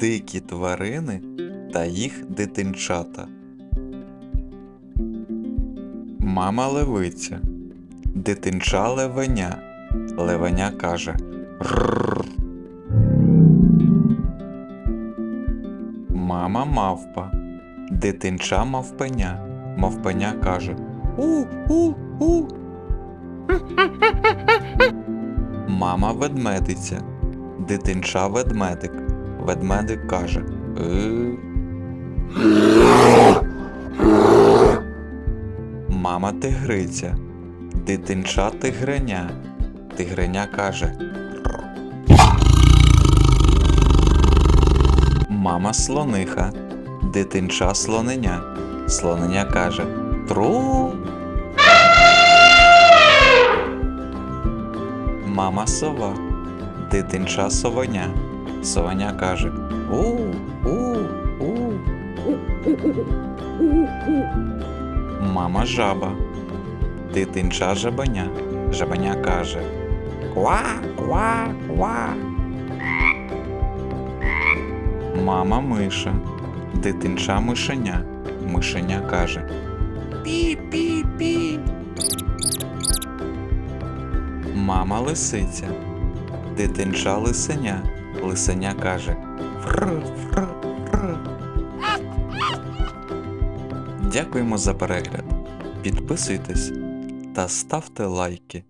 Дикі тварини та їх дитинчата. Мама левиця. Дитинча левеня. Левеня каже Рррр. Мама мавпа. Дитинча мавпеня. Мавпеня каже У-у-у. Мама ведмедиця. Дитинча ведмедик. Ведмедик каже «Е». Мама тигриця. Дитинча тигреня. Тигреня каже. Мама слониха. Дитинча слоненя. Слоненя каже Тру. Мама сова. Дитинча совеня. Совеня каже У, у, у. Мама жаба. Дитинча жабеня. Жабеня каже Ква, ква, ква. Мама миша. Дитинча мишеня. Мишеня каже Пі-пі-пі. Мама лисиця. Дитинча лисеня. Лисеня каже Фр-фр-фр. Дякуємо за перегляд. Підписуйтесь та ставте лайки.